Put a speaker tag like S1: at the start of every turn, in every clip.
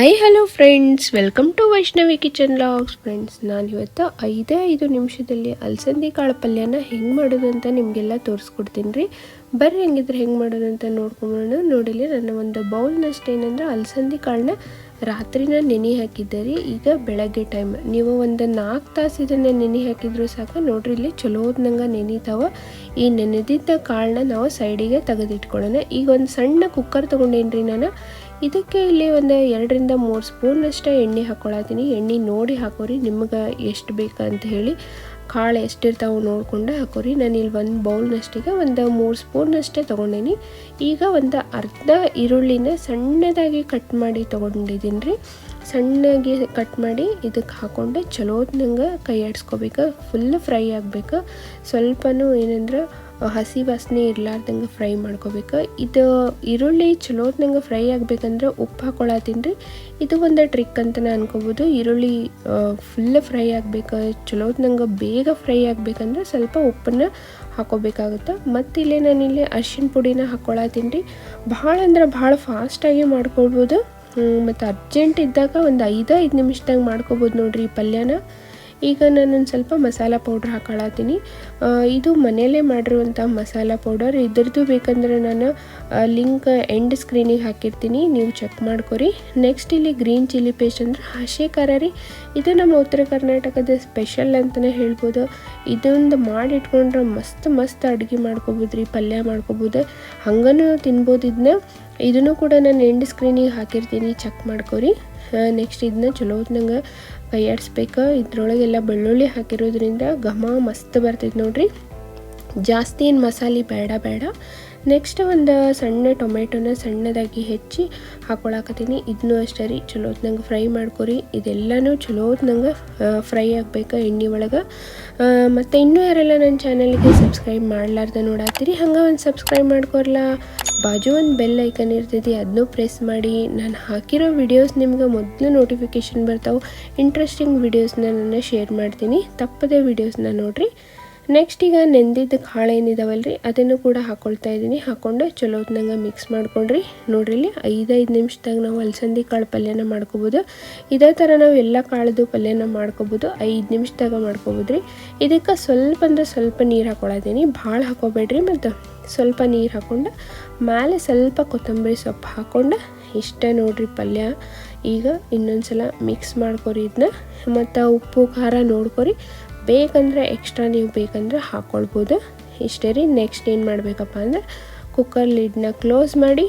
S1: Hi hello friends welcome to Vaishnavi kitchen logs friends ನಾನು ಇವತ್ತು ಐದೇ ಐದು ನಿಮಿಷದಲ್ಲಿ ಅಲಸಂದಿ ಕಾಳು ಪಲ್ಯನ ಹೆಂಗೆ ಮಾಡೋದು ಅಂತ ನಿಮಗೆಲ್ಲ ತೋರಿಸ್ಕೊಡ್ತೀನಿ ರೀ. ಬರ್ರಿ ಹೆಂಗಿದ್ರೆ ಹೆಂಗೆ ಮಾಡೋದು ಅಂತ ನೋಡ್ಕೊಂಬೋಣ ನೋಡಿಲಿ ನನ್ನ ಒಂದು ಬೌಲ್ನಷ್ಟು ಏನಂದ್ರೆ ಅಲಸಂದಿ ಕಾಳನ್ನ ರಾತ್ರಿನ ನೆನೆ ಹಾಕಿದ್ದೆ ರೀ. ಈಗ ಬೆಳಗ್ಗೆ ಟೈಮ್ ನೀವು ಒಂದು ನಾಲ್ಕು ತಾಸು ಇದನ್ನು ನೆನೆ ಹಾಕಿದ್ರು ಸಾಕು. ನೋಡ್ರಿ, ಇಲ್ಲಿ ಚಲೋದ್ನಂಗೆ ನೆನೀತಾವ. ಈ ನೆನೆದಿದ್ದ ಕಾಳನ್ನ ನಾವು ಸೈಡಿಗೆ ತೆಗೆದಿಟ್ಕೊಳ್ಳೋಣ. ಈಗ ಒಂದು ಸಣ್ಣ ಕುಕ್ಕರ್ ತೊಗೊಂಡೇನ್ರಿ ನಾನು. ಇದಕ್ಕೆ ಇಲ್ಲಿ ಒಂದು ಎರಡರಿಂದ ಮೂರು ಸ್ಪೂನಷ್ಟು ಎಣ್ಣೆ ಹಾಕ್ಕೊಳತ್ತೀನಿ ಎಣ್ಣೆ ನೋಡಿ ಹಾಕೋರಿ, ನಿಮ್ಗೆ ಎಷ್ಟು ಬೇಕಂತ ಹೇಳಿ. ಕಾಳು ಎಷ್ಟಿರ್ತಾವೆ ನೋಡಿಕೊಂಡು ಹಾಕೋರಿ. ನಾನು ಇಲ್ಲಿ ಒಂದು ಬೌಲ್ನಷ್ಟಿಗೆ ಒಂದು ಮೂರು ಸ್ಪೂನಷ್ಟೇ ತೊಗೊಂಡೇನಿ. ಈಗ ಒಂದು ಅರ್ಧ ಈರುಳ್ಳಿನ ಸಣ್ಣದಾಗಿ ಕಟ್ ಮಾಡಿ ತೊಗೊಂಡಿದ್ದೀನಿ ರೀ ಸಣ್ಣಗೆ ಕಟ್ ಮಾಡಿ ಇದಕ್ಕೆ ಹಾಕ್ಕೊಂಡು ಚಲೋದ್ನಂಗೆ ಕೈ ಆಡಿಸ್ಕೋಬೇಕು. ಫುಲ್ ಫ್ರೈ ಆಗಬೇಕು. ಸ್ವಲ್ಪನೂ ಏನಂದ್ರೆ ಹಸಿ ವಾಸನೆ ಇರಲಾರ್ದಂಗೆ ಫ್ರೈ ಮಾಡ್ಕೋಬೇಕು. ಇದು ಈರುಳ್ಳಿ ಚಲೋತ್ನಂಗೆ ಫ್ರೈ ಆಗಬೇಕಂದ್ರೆ ಉಪ್ಪು ಹಾಕೊಳತ್ತೀನಿ. ರೀ ಇದು ಒಂದು ಟ್ರಿಕ್ ಅಂತ ನಾನು ಅನ್ಕೋಬೋದು. ಈರುಳ್ಳಿ ಫುಲ್ ಫ್ರೈ ಆಗಬೇಕು. ಚಲೋತ್ನಂಗೆ ಬೇಗ ಫ್ರೈ ಆಗಬೇಕಂದ್ರೆ ಸ್ವಲ್ಪ ಉಪ್ಪನ್ನು ಹಾಕೋಬೇಕಾಗುತ್ತೆ. ಮತ್ತು ಇಲ್ಲೇ ನಾನಿಲ್ಲಿ ಅರ್ಶಿಣ ಪುಡಿನ ಹಾಕ್ಕೊಳತ್ತೀನಿ ಭಾಳ ಅಂದ್ರೆ ಭಾಳ ಫಾಸ್ಟಾಗಿ ಮಾಡ್ಕೊಳ್ಬೋದು. ಮತ್ತು ಅರ್ಜೆಂಟ್ ಇದ್ದಾಗ ಒಂದು ಐದು ಐದು ನಿಮಿಷದಾಗ ಮಾಡ್ಕೋಬೋದು ನೋಡಿರಿ ಈ ಪಲ್ಯನ. ಈಗ ನಾನೊಂದು ಸ್ವಲ್ಪ ಮಸಾಲ ಪೌಡ್ರ್ ಹಾಕೊಳತ್ತೀನಿ. ಇದು ಮನೆಯಲ್ಲೇ ಮಾಡಿರುವಂಥ ಮಸಾಲ ಪೌಡರ್. ಇದ್ರದ್ದು ಬೇಕಂದ್ರೆ ನಾನು ಲಿಂಕ್ ಎಂಡ್ ಸ್ಕ್ರೀನಿಗೆ ಹಾಕಿರ್ತೀನಿ. ನೀವು ಚೆಕ್ ಮಾಡ್ಕೊರಿ. ನೆಕ್ಸ್ಟ್ ಇಲ್ಲಿ ಗ್ರೀನ್ ಚಿಲ್ಲಿ ಪೇಸ್ಟ್ ಅಂದ್ರೆ ಹಸಿ ಇದು ನಮ್ಮ ಉತ್ತರ ಕರ್ನಾಟಕದ ಸ್ಪೆಷಲ್ ಅಂತಲೇ ಹೇಳ್ಬೋದು. ಇದೊಂದು ಮಾಡಿಟ್ಕೊಂಡ್ರೆ ಮಸ್ತ್ ಮಸ್ತ್ ಅಡುಗೆ ಮಾಡ್ಕೊಬೋದು ರೀ, ಪಲ್ಯ ಮಾಡ್ಕೊಬೋದು. ಹಂಗನೂ ತಿನ್ಬೋದು ಇದನ್ನ ಇದನ್ನು ಕೂಡ ನಾನು ಎಂಡ್ ಸ್ಕ್ರೀನಿಗೆ ಹಾಕಿರ್ತೀನಿ. ಚೆಕ್ ಮಾಡ್ಕೊರಿ. ನೆಕ್ಸ್ಟ್ ಇದನ್ನ ಚಲೋ ಹೊತ್ನಂಗೆ ಕೈಯಾಡಿಸ್ಬೇಕು ಇದ್ರೊಳಗೆಲ್ಲ ಬೆಳ್ಳುಳ್ಳಿ ಹಾಕಿರೋದ್ರಿಂದ ಘಮ ಮಸ್ತ್ ಬರ್ತೈತೆ ನೋಡ್ರಿ. ಜಾಸ್ತಿ ಏನು ಮಸಾಲೆ ಬೇಡ ಬೇಡ. ನೆಕ್ಸ್ಟ್ ಒಂದು ಸಣ್ಣ ಟೊಮೆಟೊನ ಸಣ್ಣದಾಗಿ ಹೆಚ್ಚಿ ಹಾಕೊಳಕತ್ತೀನಿ. ಇದನ್ನೂ ಅಷ್ಟೇ ರೀ, ಚಲೋ ನಂಗೆ ಫ್ರೈ ಮಾಡ್ಕೊರಿ. ಇದೆಲ್ಲನೂ ಚಲೋ ನಂಗೆ ಫ್ರೈ ಆಗಬೇಕು ಎಣ್ಣೆ ಒಳಗೆ. ಮತ್ತು ಇನ್ನೂ ಯಾರೆಲ್ಲ ನನ್ನ ಚಾನಲ್ಗೆ ಸಬ್ಸ್ಕ್ರೈಬ್ ಮಾಡಲಾರ್ದ ನೋಡತ್ತೀರಿ, ಹಂಗೆ ಒಂದು ಸಬ್ಸ್ಕ್ರೈಬ್ ಮಾಡ್ಕೊರ್ಲ. ಬಾಜು ಒಂದು ಬೆಲ್ ಐಕನ್ ಇರ್ತೈತಿ ಅದನ್ನೂ ಪ್ರೆಸ್ ಮಾಡಿ. ನಾನು ಹಾಕಿರೋ ವಿಡಿಯೋಸ್ ನಿಮ್ಗೆ ಮೊದಲು ನೋಟಿಫಿಕೇಷನ್ ಬರ್ತಾವೆ. ಇಂಟ್ರೆಸ್ಟಿಂಗ್ ವಿಡಿಯೋಸ್ನ ನಾನು ಶೇರ್ ಮಾಡ್ತೀನಿ. ತಪ್ಪದೇ ವಿಡಿಯೋಸ್ನ ನೋಡಿರಿ. ನೆಕ್ಸ್ಟ್ ಈಗ ನೆಂದಿದ್ದ ಕಾಳು ಏನಿದಾವಲ್ಲ ರೀ ಅದನ್ನು ಕೂಡ ಹಾಕ್ಕೊಳ್ತಾ ಇದ್ದೀನಿ. ಹಾಕ್ಕೊಂಡು ಚಲೋ ಹೊತ್ನಂಗೆ ಮಿಕ್ಸ್ ಮಾಡ್ಕೊಂಡ್ರಿ. ನೋಡ್ರಿ ಇಲ್ಲಿ ಐದೈದು ನಿಮಿಷದಾಗ ನಾವು ಅಲಸಂದಿ ಕಾಳು ಪಲ್ಯನ ಮಾಡ್ಕೋಬೋದು. ಇದೇ ಥರ ನಾವು ಎಲ್ಲ ಕಾಳದು ಪಲ್ಯನ ಮಾಡ್ಕೋಬೋದು. ಐದು ನಿಮಿಷದಾಗ ಮಾಡ್ಕೋಬೋದು ರೀ ಇದಕ್ಕೆ ಸ್ವಲ್ಪ ಅಂದ್ರೆ ಸ್ವಲ್ಪ ನೀರು ಹಾಕ್ಕೊಳತೀನಿ ಭಾಳ ಹಾಕೋಬೇಡ್ರಿ ಮತ್ತು ಸ್ವಲ್ಪ ನೀರು ಹಾಕ್ಕೊಂಡು ಮೇಲೆ ಸ್ವಲ್ಪ ಕೊತ್ತಂಬರಿ ಸೊಪ್ಪು ಹಾಕ್ಕೊಂಡು ಇಷ್ಟ ನೋಡ್ರಿ ಪಲ್ಯ. ಈಗ ಇನ್ನೊಂದು ಸಲ ಮಿಕ್ಸ್ ಮಾಡ್ಕೊರಿ ಇದನ್ನ ಮತ್ತು ಉಪ್ಪು, ಖಾರ ನೋಡ್ಕೊರಿ. ಬೇಕಂದರೆ ಎಕ್ಸ್ಟ್ರಾ ನೀವು ಬೇಕಂದರೆ ಹಾಕ್ಕೊಳ್ಬೋದು ಇಷ್ಟೇ ರೀ ನೆಕ್ಸ್ಟ್ ಏನು ಮಾಡಬೇಕಪ್ಪ ಅಂದ್ರೆ ಕುಕ್ಕರ್ ಲಿಡ್ನ ಕ್ಲೋಸ್ ಮಾಡಿ,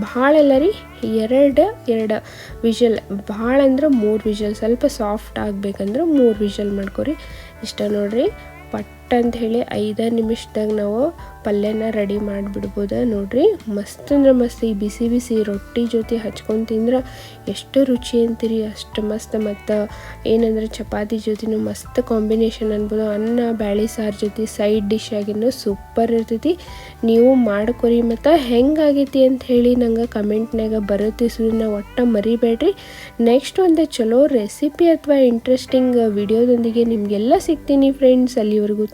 S1: ಭಾಳ ಅಲ್ಲ ರೀ, ಎರಡು ಎರಡು ವಿಷಲ್ ಭಾಳ ಅಂದ್ರೆ ಮೂರು ವಿಷಲ್ ಸ್ವಲ್ಪ ಸಾಫ್ಟ್ ಆಗಬೇಕಂದ್ರೆ ಮೂರು ವಿಷಲ್ ಮಾಡ್ಕೊರಿ. ಇಷ್ಟ ನೋಡ್ರಿ, ಪಟ್ ಅಂತ ಹೇಳಿ ಐದು ನಿಮಿಷದಾಗ ನಾವು ಪಲ್ಯನ ರೆಡಿ ಮಾಡಿಬಿಡ್ಬೋದು ನೋಡ್ರಿ. ಮಸ್ತ್ ಅಂದ್ರೆ ಮಸ್ತ್ ಈ ಬಿಸಿ ಬಿಸಿ ರೊಟ್ಟಿ ಜೊತೆ ಹಚ್ಕೊಂಡು ತಿಂದ್ರೆ ಎಷ್ಟು ರುಚಿ ಅಂತೀರಿ, ಅಷ್ಟು ಮಸ್ತ್. ಮತ್ತು ಏನಂದ್ರೆ ಚಪಾತಿ ಜೊತೆನೂ ಮಸ್ತ್ ಕಾಂಬಿನೇಷನ್ ಅನ್ಬೋದು. ಅನ್ನ, ಬ್ಯಾಳಿ, ಸಾರು ಜೊತೆ ಸೈಡ್ ಡಿಶ್ ಆಗಿನೂ ಸೂಪರ್ ಇರ್ತೈತಿ. ನೀವು ಮಾಡ್ಕೊರಿ ಮತ್ತು ಹೆಂಗಾಗೈತಿ ಅಂತ ಹೇಳಿ ನಂಗೆ ಕಮೆಂಟ್ನಾಗ ಬರುತ್ತೆ ಸುರಿನ ಒಟ್ಟು ಮರಿಬೇಡ್ರಿ. ನೆಕ್ಸ್ಟ್ ಒಂದು ಚಲೋ ರೆಸಿಪಿ ಅಥವಾ ಇಂಟ್ರೆಸ್ಟಿಂಗ್ ವಿಡಿಯೋದೊಂದಿಗೆ ನಿಮಗೆಲ್ಲ ಸಿಗ್ತೀನಿ ಫ್ರೆಂಡ್ಸ್ ಅಲ್ಲಿವರೆಗೂ